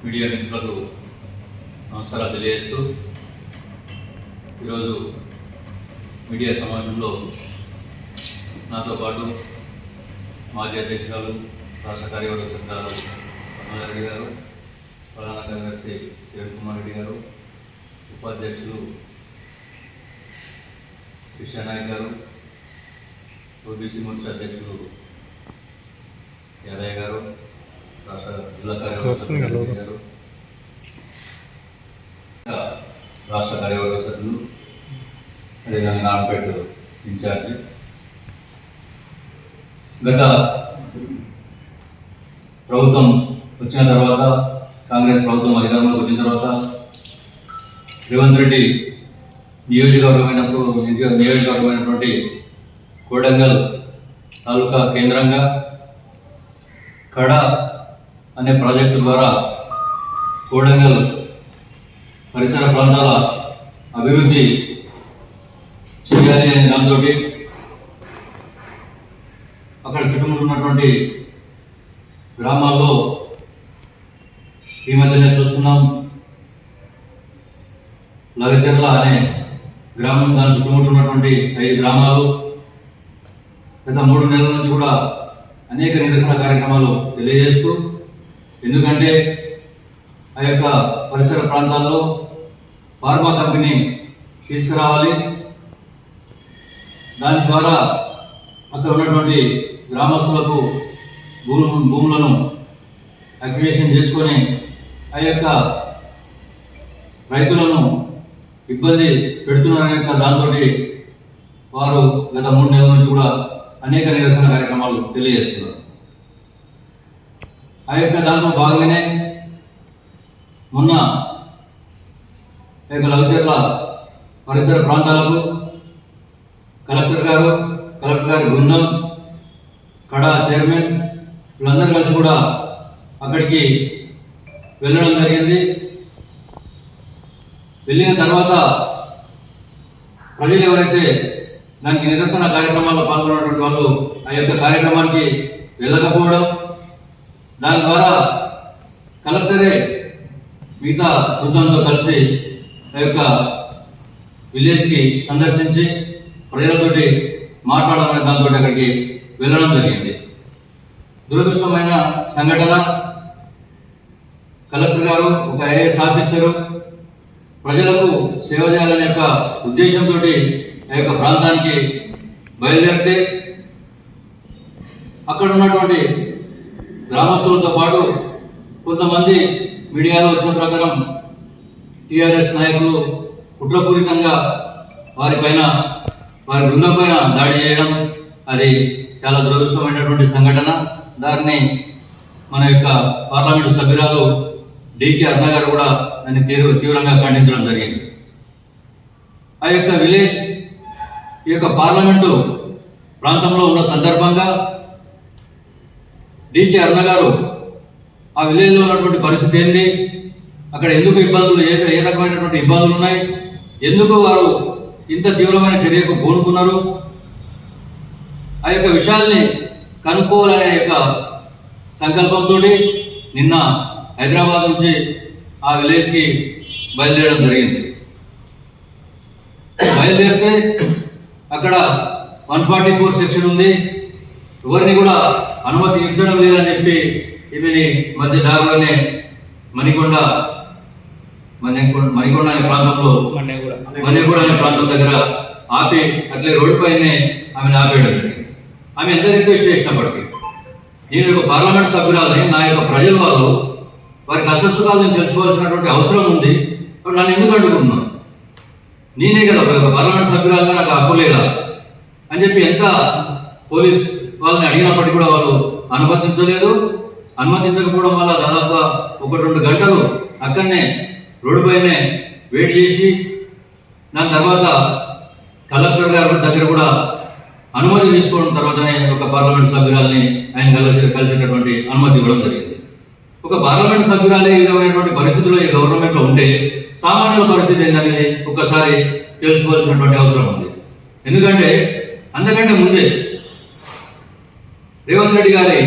Media మిత్రులకు నమస్కారాలు తెలియజేస్తూ ఈరోజు మీడియా సమావేశంలో నాతో పాటు మాజీ అధ్యక్షురాలు రాష్ట్ర కార్యవర్గ సభ్యురాలు రెడ్డి గారు ప్రధాన కార్యదర్శి కిరణ్ కుమార్ రెడ్డి గారు ఉపాధ్యక్షులు కృష్ణనాయక్ గారు ఓబీసీ మోర్చా అధ్యక్షులు యాదయ్య గారు రాష్ట్ర జిల్లా కార్యవర్గ. గారు రాష్ట్ర కార్యవర్గ సభ్యులు అదేవిధంగా నాన్పేట ఇన్ఛార్జి. గత ప్రభుత్వం వచ్చిన తర్వాత కాంగ్రెస్ ప్రభుత్వం అధికారంలోకి వచ్చిన తర్వాత రేవంత్ రెడ్డి నియోజకవర్గమైనప్పుడు నియోజకవర్గమైనటువంటి కోడంగల్ తాలూకా కేంద్రంగా కడ అనే ప్రాజెక్టు ద్వారా కోడంగల్ పరిసర ప్రాంతాల అభివృద్ధి చేయాలి అనే దాంతో అక్కడ చుట్టుముట్టు ఉన్నటువంటి గ్రామాల్లో ఈ మధ్యనే చూస్తున్నాం. లగచర్ల అనే గ్రామం దాని చుట్టుముట్టు ఉన్నటువంటి ఐదు గ్రామాలు. గత మూడు నెలల నుంచి కూడా అనేక నిరసన కార్యక్రమాలు తెలియజేస్తూ ఎందుకంటే ఆ యొక్క పరిసర ప్రాంతాల్లో ఫార్మా కంపెనీ తీసుకురావాలి. దాని ద్వారా అక్కడ ఉన్నటువంటి గ్రామస్తులకు భూము భూములను అక్విజేషన్ చేసుకొని ఆ యొక్క రైతులను ఇబ్బంది పెడుతున్నారనే యొక్క దాంతో వారు గత మూడు నెలల నుంచి కూడా అనేక నిరసన కార్యక్రమాలు తెలియజేస్తున్నారు. ఆ యొక్క దాంట్లో భాగంగానే మొన్న యొక్క లవచర్ల పరిసర ప్రాంతాలకు కలెక్టర్ గారు కలెక్టర్ గారి బృందం కడా చైర్మన్ వీళ్ళందరూ కలిసి కూడా అక్కడికి వెళ్ళడం జరిగింది. వెళ్ళిన తర్వాత ప్రజలు ఎవరైతే దానికి నిరసన కార్యక్రమాల్లో పాల్గొన్నటువంటి వాళ్ళు ఆ యొక్క కార్యక్రమానికి వెళ్ళకపోవడం దాని ద్వారా కలెక్టరే మిగతా బృందంతో కలిసి ఆ యొక్క విలేజ్కి సందర్శించి ప్రజలతోటి మాట్లాడాలనే దాంతో అక్కడికి వెళ్ళడం జరిగింది. దురదృష్టమైన సంఘటన. కలెక్టర్ గారు ఒక ఐఏఎస్ ఆఫీసరు ప్రజలకు సేవ చేయాలనే యొక్క ఉద్దేశంతో ఆ యొక్క ప్రాంతానికి బయలుదేరితే అక్కడ ఉన్నటువంటి గ్రామస్తులతో పాటు కొంతమంది మీడియాలో వచ్చిన ప్రకారం టీఆర్ఎస్ నాయకులు కుట్రపూరితంగా వారిపైన వారి బృందం పైన దాడి చేయడం అది చాలా దురదృష్టమైనటువంటి సంఘటన. దాన్ని మన యొక్క పార్లమెంటు సభ్యురాలు డికే అన్న గారు కూడా దాన్ని తీవ్ర తీవ్రంగా ఖండించడం జరిగింది. ఆ యొక్క విలేజ్ ఈ యొక్క పార్లమెంటు ప్రాంతంలో ఉన్న సందర్భంగా డికే అన్న గారు ఆ విలేజ్లో ఉన్నటువంటి పరిస్థితి ఏంది? అక్కడ ఎందుకు ఇబ్బందులు? ఏ ఏ రకమైనటువంటి ఇబ్బందులు ఉన్నాయి? ఎందుకు వారు ఇంత తీవ్రమైన చర్యకు పూనుకున్నారు? ఆ యొక్క విషయాల్ని కనుక్కోవాలనే యొక్క సంకల్పంతో నిన్న హైదరాబాద్ నుంచి ఆ విలేజ్కి బయలుదేరడం జరిగింది. బయలుదేరితే అక్కడ వన్ ఫార్టీ ఫోర్ సెక్షన్ ఉంది. ఎవరిని కూడా అనుమతి ఇచ్చడం లేదని చెప్పి ఈమెని మధ్య దారిలోనే మణికొండ మణికొండ అనే ప్రాంతంలో మణిగూడ అనే ప్రాంతం దగ్గర ఆపి అట్లే రోడ్డు పైనే ఆమెను ఆపేయడం జరిగింది. ఆమె ఎంత రిక్వెస్ట్ చేసినప్పటికీ నేను ఒక పార్లమెంట్ సభ్యురాలని నా యొక్క ప్రజల వాళ్ళు వారి కష్టసుఖాలు నేను తెలుసుకోవాల్సినటువంటి అవసరం ఉంది. నన్ను ఎందుకు అడుగుతున్నాను నేనే కదా ఒక పార్లమెంట్ సభ్యురాలుగా నాకు హక్కు లేదా? అని చెప్పి ఎంత పోలీస్ వాళ్ళని అడిగినప్పటికీ కూడా వాళ్ళు అనుమతించలేదు. అనుమతించకపోవడం వల్ల దాదాపుగా ఒక రెండు గంటలు అక్కడనే రోడ్డు పైనే వెయిట్ చేసి దాని తర్వాత కలెక్టర్ గారి దగ్గర కూడా అనుమతి తీసుకోవడం తర్వాతనే ఒక పార్లమెంట్ సభ్యురాల్ని ఆయన కలిసి కలిసేటటువంటి అనుమతి ఇవ్వడం జరిగింది. ఒక పార్లమెంట్ సభ్యురాలే ఈ విధమైనటువంటి పరిస్థితుల్లో ఈ గవర్నమెంట్లో ఉంటే సామాన్యుల పరిస్థితి ఏంటనేది ఒక్కసారి తెలుసుకోవాల్సినటువంటి అవసరం ఉంది. ఎందుకంటే అంతకంటే ముందే రేవంత్ రెడ్డి గారి